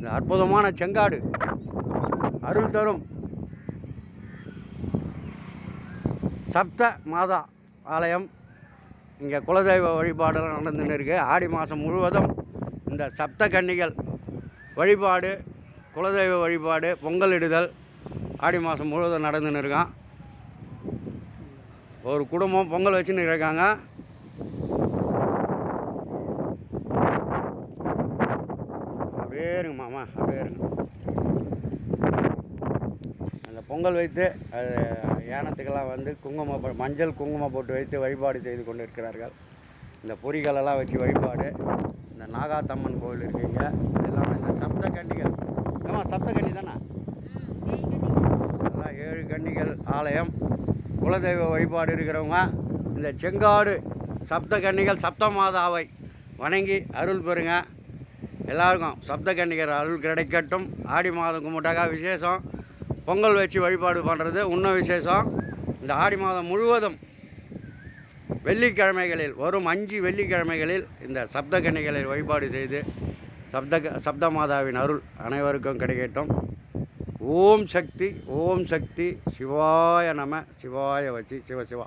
இந்த அற்புதமான செங்காடு. அருள் தரும். சப்த மாதா ஆலயம். இங்கே குலதெய்வ வழிபாடெல்லாம் நடந்துன்னு இருக்கு. ஆடி மாதம் முழுவதும் இந்த சப்த கன்னிகள் வழிபாடு குலதெய்வ வழிபாடு பொங்கலிடுதல் ஆடி மாதம் முழுவதும் நடந்துன்னு இருக்கான். ஒரு குடும்பம் பொங்கல் வச்சுன்னு இருக்காங்க. அப்படியே இருங்க மாமா அப்படியே இருங்க அந்த பொங்கல் வைத்து அது யானத்துக்கெல்லாம் வந்து குங்குமம் மஞ்சள் குங்குமம் போட்டு வைத்து வழிபாடு செய்து கொண்டு இருக்கிறார்கள் இந்த பொறிகளெல்லாம் வச்சு வழிபாடு இந்த நாகாத்தம்மன் கோவில் இருக்குங்க. எல்லாமே இந்த சப்த கன்னிகள். ஆமாம் சப்த கன்னி தானே? எல்லாம் ஏழு கன்னிகள் ஆலயம். குலதெய்வ வழிபாடு இருக்கிறவங்க இந்த செங்காடு சப்த கன்னிகள் சப்த மாதாவை வணங்கி அருள் பெறுங்க. எல்லாருக்கும் சப்த கன்னிகர் அருள் கிடைக்கட்டும். ஆடி மாதம் கும்பிட்டாக்கா விசேஷம். பொங்கல் வச்சு வழிபாடு பண்ணுறது இன்னும் விசேஷம். இந்த ஆடி மாதம் முழுவதும் வெள்ளிக்கிழமைகளில் வரும் அஞ்சு வெள்ளிக்கிழமைகளில் இந்த சப்த கன்னிகளை வழிபாடு செய்து சப்த சப்த மாதாவின் அருள் அனைவருக்கும் கிடைக்கட்டும். ஓம் சக்தி ஓம் சக்தி சிவாய நம சிவாய வச்சு சிவ சிவா.